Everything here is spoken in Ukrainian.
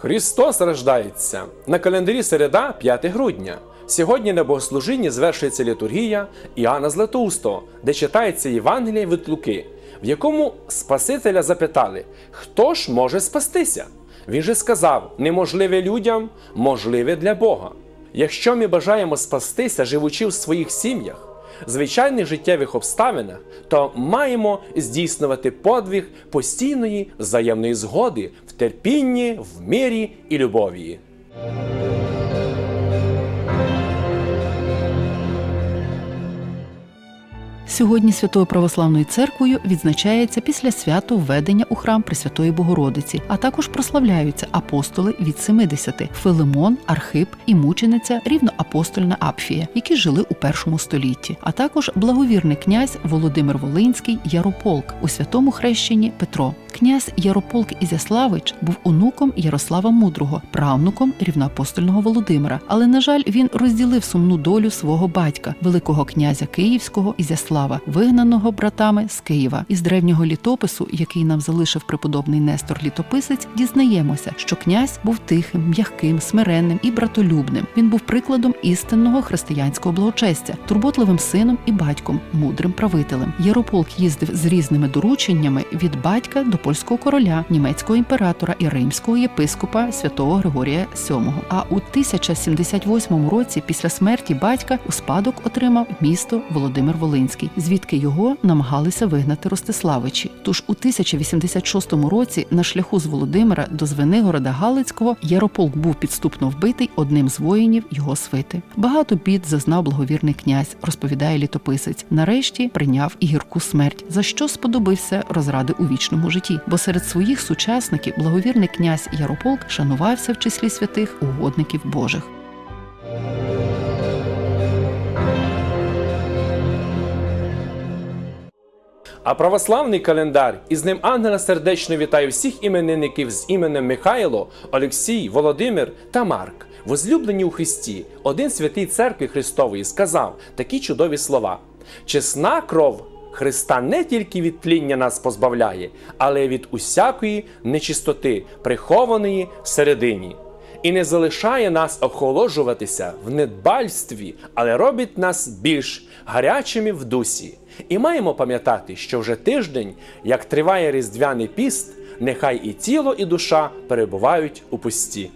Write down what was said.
Христос рождається на календарі середа 5 грудня. Сьогодні на богослужінні звершується літургія Іоанна Златоустого, де читається Євангеліє від Луки, в якому Спасителя запитали, хто ж може спастися? Він же сказав: неможливе людям, можливе для Бога. Якщо ми бажаємо спастися, живучи в своїх сім'ях, звичайних життєвих обставинах, то маємо здійснювати подвиг постійної взаємної згоди в терпінні, в мирі і любові. Сьогодні Святою Православною церквою відзначається після свято введення у храм Пресвятої Богородиці, а також прославляються апостоли від 70 – Филимон, Архип і мучениця рівноапостольна Апфія, які жили у першому столітті, а також благовірний князь Володимир Волинський Ярополк у святому хрещенні Петро. Князь Ярополк Ізяславич був онуком Ярослава Мудрого, правнуком рівноапостольного Володимира. Але, на жаль, він розділив сумну долю свого батька, великого князя Київського Ізяслава, вигнаного братами з Києва. Із древнього літопису, який нам залишив преподобний Нестор Літописець, дізнаємося, що князь був тихим, м'яким, смиренним і братолюбним. Він був прикладом істинного християнського благочестя, турботливим сином і батьком, мудрим правителем. Ярополк їздив з різними дорученнями від батька до польського короля, німецького імператора і римського єпископа святого Григорія VII. А у 1078 році, після смерті батька, у спадок отримав місто Володимир Волинський, звідки його намагалися вигнати Ростиславичі. Тож у 1086 році на шляху з Володимира до Звенигорода Галицького Ярополк був підступно вбитий одним з воїнів його свити. Багато бід зазнав благовірний князь, розповідає літописець. Нарешті прийняв і гірку смерть, за що сподобився розради у вічному житті. Бо серед своїх сучасників благовірний князь Ярополк шанувався в числі святих угодників Божих. А православний календар із ним ангела сердечно вітає всіх іменинників з іменем Михайло, Олексій, Володимир та Марк. Возлюблені у Христі, один святий церкви Христової сказав такі чудові слова: чесна кров Христа не тільки від тління нас позбавляє, але й від усякої нечистоти, прихованої всередині. І не залишає нас охолоджуватися в недбальстві, але робить нас більш гарячими в дусі. І маємо пам'ятати, що вже тиждень, як триває різдвяний піст, нехай і тіло, і душа перебувають у пусті.